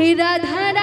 রাধা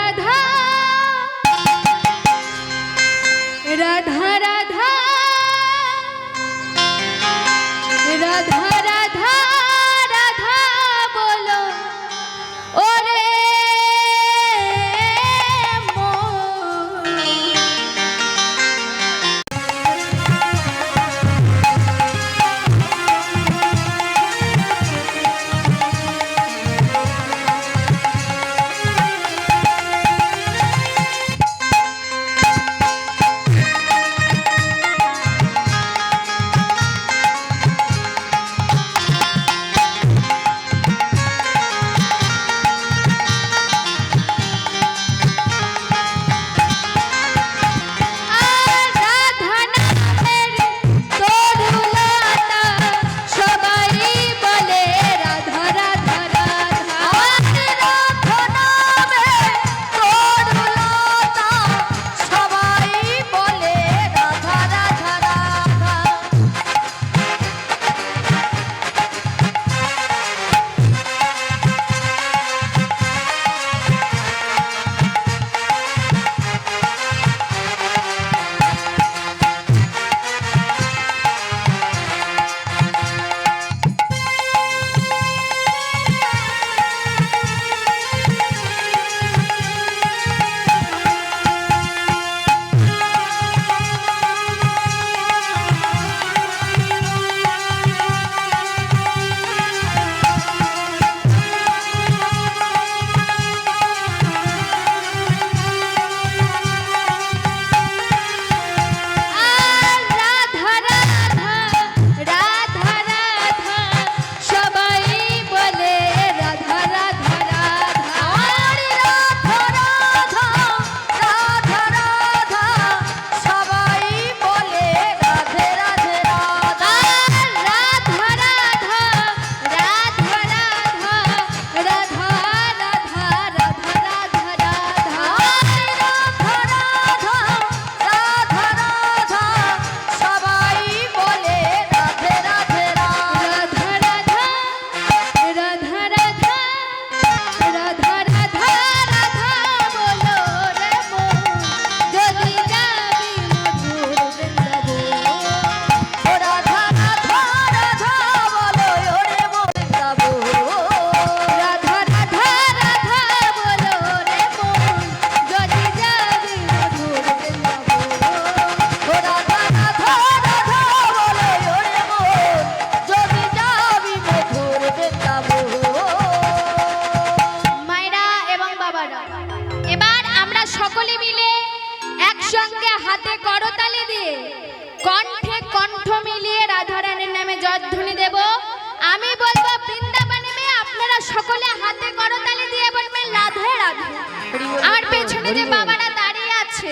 আমার পেছনে যে বাবারা দাঁড়িয়ে আছে,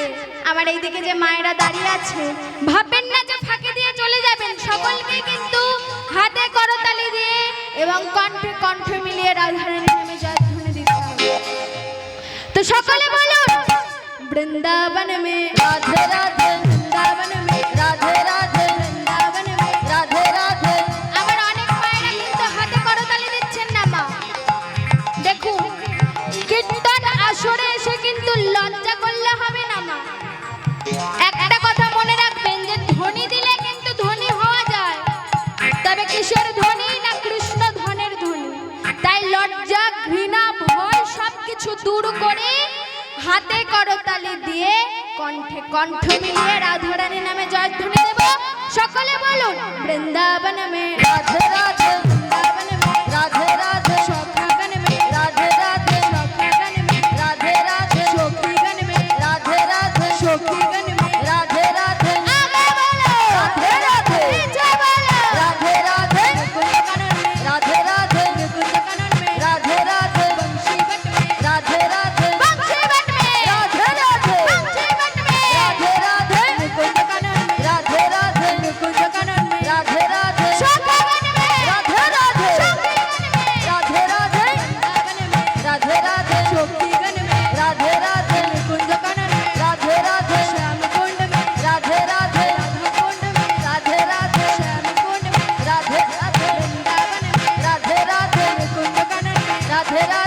আমার এইদিকে যে মায়েরা দাঁড়িয়ে আছে, ভাববেন না যে ফাঁকে দিয়ে চলে যাবেন। সকলকে কিন্তু হাতে করতালি দিয়ে এবং কণ্ঠে কণ্ঠ মিলিয়ে রাধারণী নামে জয় ধ্বনি দিতে হবে। তো সকলে বলুন, বৃন্দাবন মে রাধে রাধে লজ্জা করলে হবে না মা। একটা কথা মনে রাখবেন যে ধনী দিলে কিন্তু ধনী হওয়া যায়। তবে কিশোর ধনী না কৃষ্ণ ধনের ধনী তাই লজ্জা, ঘৃণা, ভয় সবকিছু দূর করে হাতে করতালি দিয়ে কণ্ঠে কণ্ঠ মিলিয়ে রাধারানী নামে জয়ধ্বনি দেব। সকলে বলুন বৃন্দাবন মে রাধা রাধা। Hereda.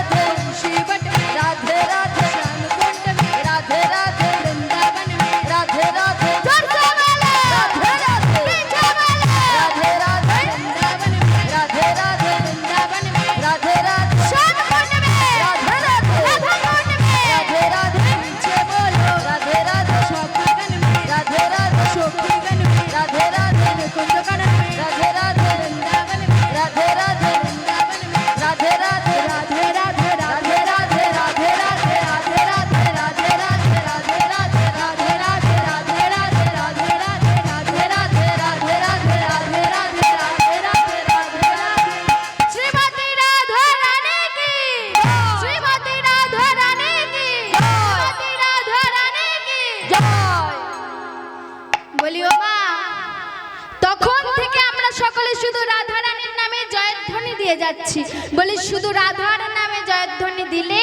দিয়ে যাচ্ছি। বলি, শুধু রাধার নামে জয়ধ্বনি দিলে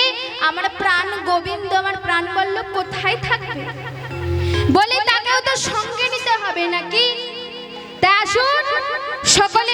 আমার প্রাণ গোবিন্দ, আমার প্রাণ বলল, কোথায় থাকবে? বলে, তাকেও তো সঙ্গে নিতে হবে নাকি? তা আসুন, সকলে